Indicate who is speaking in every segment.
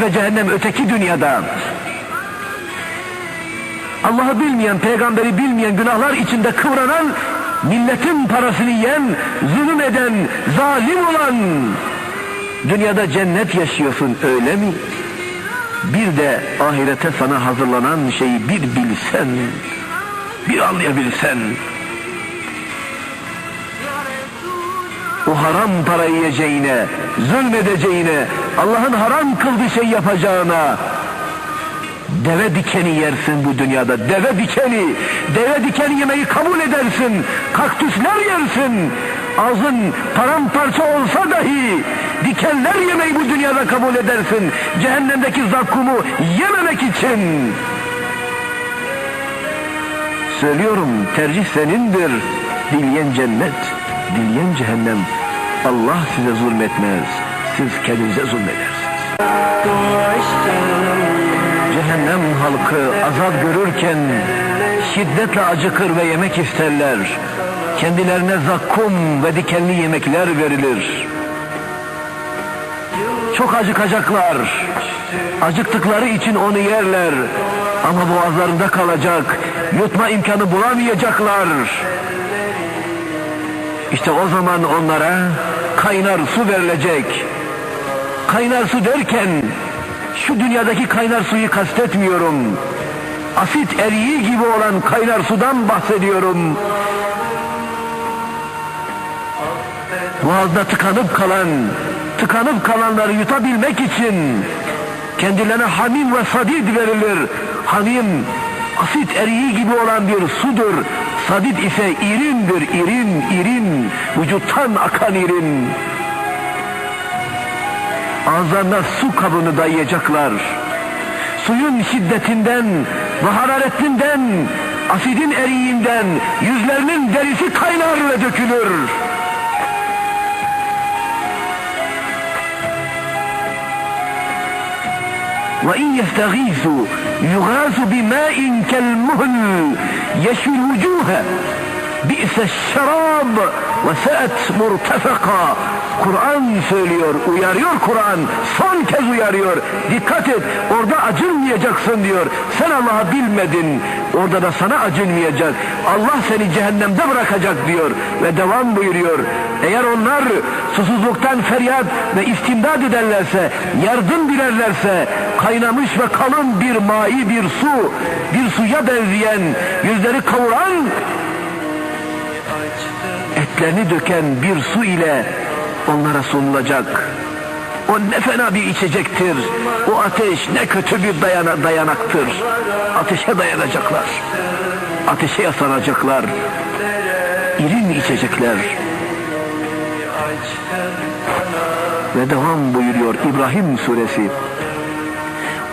Speaker 1: ve cehennem öteki dünyada. Allah'ı bilmeyen, peygamberi bilmeyen, günahlar içinde kıvranan, milletin parasını yiyen, zulüm eden, zalim olan, dünyada cennet yaşıyorsun öyle mi? Bir de ahirete sana hazırlanan şeyi bir bilsen, bir anlayabilsen, haram parayı yiyeceğine, zulmedeceğine, Allah'ın haram kıldığı şey yapacağına, deve dikeni yersin bu dünyada, deve dikeni, deve dikeni yemeği kabul edersin, kaktüsler yersin, ağzın paramparça olsa dahi, dikenler yemeği bu dünyada kabul edersin, cehennemdeki zakkumu yememek için. Söylüyorum tercih senindir, dileyen cennet, dileyen cehennem. Allah size zulmetmez, siz kendinize zulmedersiniz. Cehennem halkı azap görürken şiddetle acıkır ve yemek isterler. Kendilerine zakkum ve dikenli yemekler verilir. Çok acıkacaklar. Acıktıkları için onu yerler. Ama boğazlarında kalacak. Yutma imkanı bulamayacaklar. İşte o zaman onlara kaynar su verilecek. Kaynar su derken şu dünyadaki kaynar suyu kastetmiyorum. Asit eriği gibi olan kaynar sudan bahsediyorum. Boğazda tıkanıp kalan, tıkanıp kalanları yutabilmek için kendilerine hamim ve sadid verilir. Hamim asit eriği gibi olan bir sudur. Sadid ise irindir, irin, irin, vücuttan akan irin. Ağızlarına su kabını dayayacaklar. Suyun şiddetinden ve hararetinden, asidin eriğinden yüzlerinin derisi kaynar ve dökülür. وإن يستغيثوا يغاث بماء كالمهل يشوي الوجوه بئس الشراب وساءت مرتفقا Kur'an söylüyor, uyarıyor Kur'an. Son kez uyarıyor. Dikkat et, orada acınmayacaksın diyor. Sen Allah'ı bilmedin, orada da sana acınmayacak. Allah seni cehennemde bırakacak diyor. Ve devam buyuruyor. Eğer onlar susuzluktan feryat ve istimdad ederlerse, yardım dilerlerse, kaynamış ve kalın bir mai bir su, bir suya benzeyen, yüzleri kavuran, etlerini döken bir su ile onlara sunulacak. O ne fena bir içecektir. O ateş ne kötü bir dayana, dayanaktır. Ateşe dayanacaklar. Ateşe yaslanacaklar. İrin içecekler. Ve devam buyuruyor İbrahim suresi.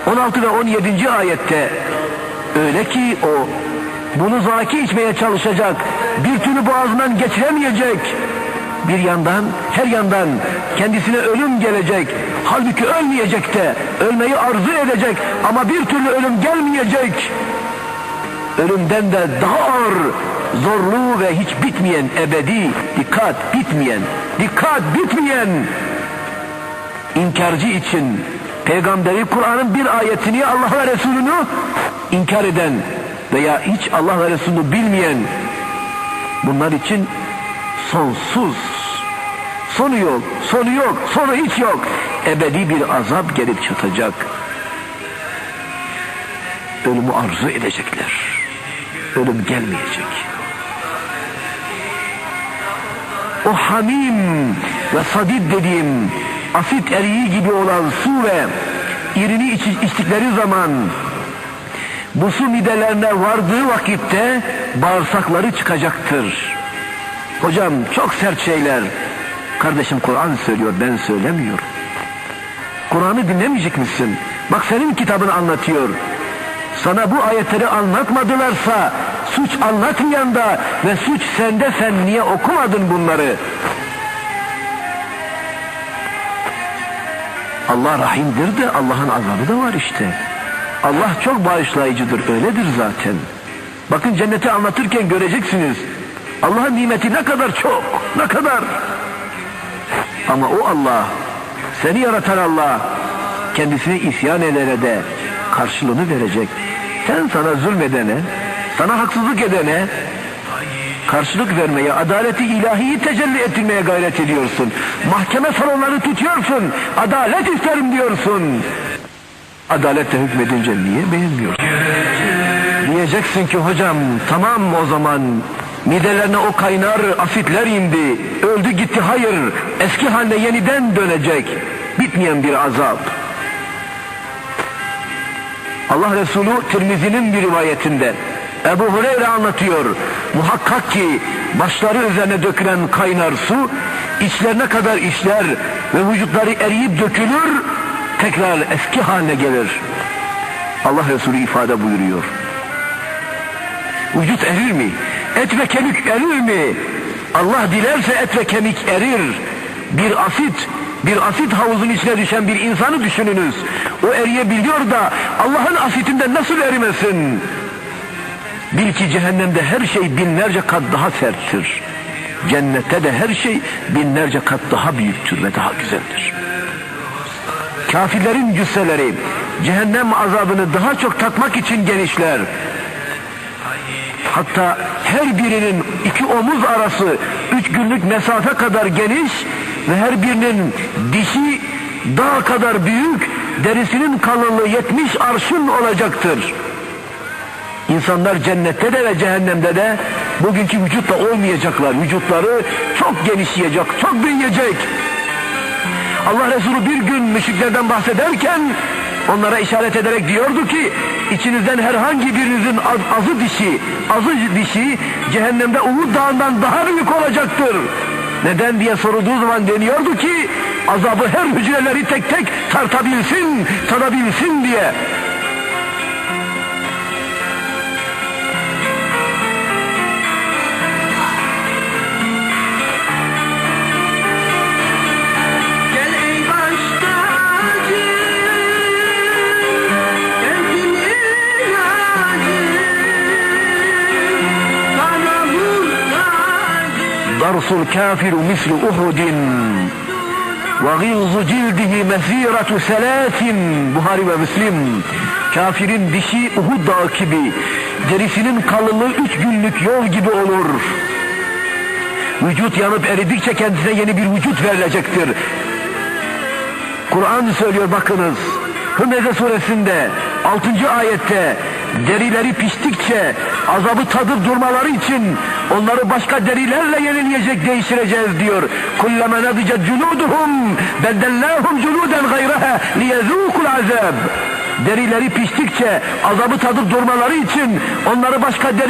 Speaker 1: 16 ve 17. ayette. Öyle ki o bunu zaki içmeye çalışacak bir türlü boğazından geçiremeyecek. Bir yandan her yandan kendisine ölüm gelecek. Halbuki ölmeyecek de ölmeyi arzu edecek ama bir türlü ölüm gelmeyecek. Ölümden de daha ağır zorlu ve hiç bitmeyen ebedi dikkat bitmeyen dikkat bitmeyen inkarcı için peygamberi Kur'an'ın bir ayetini Allah ve Resulünü inkar eden veya hiç Allah ve Resulünü bilmeyen bunlar için sonsuz sonu yok, sonu yok, sonu hiç yok. Ebedi bir azap gelip çatacak. Ölümü arzu edecekler. Ölüm gelmeyecek. O hamim ve sadid dediğim asit eriği gibi olan su ve irini iç, içtikleri zaman bu su midelerine vardığı vakitte bağırsakları çıkacaktır. Hocam çok sert şeyler. Kardeşim Kur'an söylüyor ben söylemiyorum. Kur'an'ı dinlemeyecek misin? Bak senin kitabını anlatıyor. Sana bu ayetleri anlatmadılarsa suç anlatmayan da ve suç sende sen niye okumadın bunları? Allah rahimdir de Allah'ın azabı da var işte. Allah çok bağışlayıcıdır öyledir zaten. Bakın cenneti anlatırken göreceksiniz. Allah'ın nimeti ne kadar çok, ne kadar. Ama o Allah, seni yaratan Allah, kendisine isyan edene de karşılığını verecek. Sen sana zulmedene, sana haksızlık edene karşılık vermeye, adaleti ilahiyi tecelli ettirmeye gayret ediyorsun. Mahkeme salonları tutuyorsun, adalet isterim diyorsun. Adaletle hükmedince niye beğenmiyorsun? Diyeceksin ki hocam tamam o zaman midelerine o kaynar asitler indi. Öldü gitti hayır eski haline yeniden dönecek. Bitmeyen bir azap. Allah Resulü Tirmizi'nin bir rivayetinde Ebu Hureyre anlatıyor. Muhakkak ki başları üzerine dökülen kaynar su içlerine kadar işler ve vücutları eriyip dökülür tekrar eski haline gelir. Allah Resulü ifade buyuruyor. Vücut erir mi? Et ve kemik erir mi? Allah dilerse et ve kemik erir. Bir asit, bir asit havuzun içine düşen bir insanı düşününüz. O eriyebiliyor da Allah'ın asitinden nasıl erimesin? Bil ki cehennemde her şey binlerce kat daha serttir. Cennette de her şey binlerce kat daha büyüktür ve daha güzeldir. Kafirlerin cüsseleri cehennem azabını daha çok tatmak için genişler. Hatta her birinin iki omuz arası üç günlük mesafe kadar geniş ve her birinin dişi dağ kadar büyük, derisinin kalınlığı 70 arşın olacaktır. İnsanlar cennette de ve cehennemde de bugünkü vücutla olmayacaklar. Vücutları çok genişleyecek, çok büyüyecek. Allah Resulü bir gün müşriklerden bahsederken onlara işaret ederek diyordu ki içinizden herhangi birinizin az- azı dişi, azı dişi cehennemde Uhud dağından daha büyük olacaktır. Neden diye sorulduğu zaman deniyordu ki azabı her hücreleri tek tek tartabilsin, tadabilsin diye. Kafiru mislu Uhudin ve gilzu cildihi mesiratu selasin Buhari ve Müslim kafirin dişi Uhud dağı gibi derisinin kalınlığı üç günlük yol gibi olur vücut yanıp eridikçe kendisine yeni bir vücut verilecektir Kur'an söylüyor bakınız Hümeze suresinde 6. ayette derileri piştikçe azabı tadıp durmaları için onları başka derilerle yenileyecek değiştireceğiz diyor. Kullama nadicet culuduhum beddellahum culuden gayraha liyezûkul azab. Derileri piştikçe azabı tadıp durmaları için onları başka deri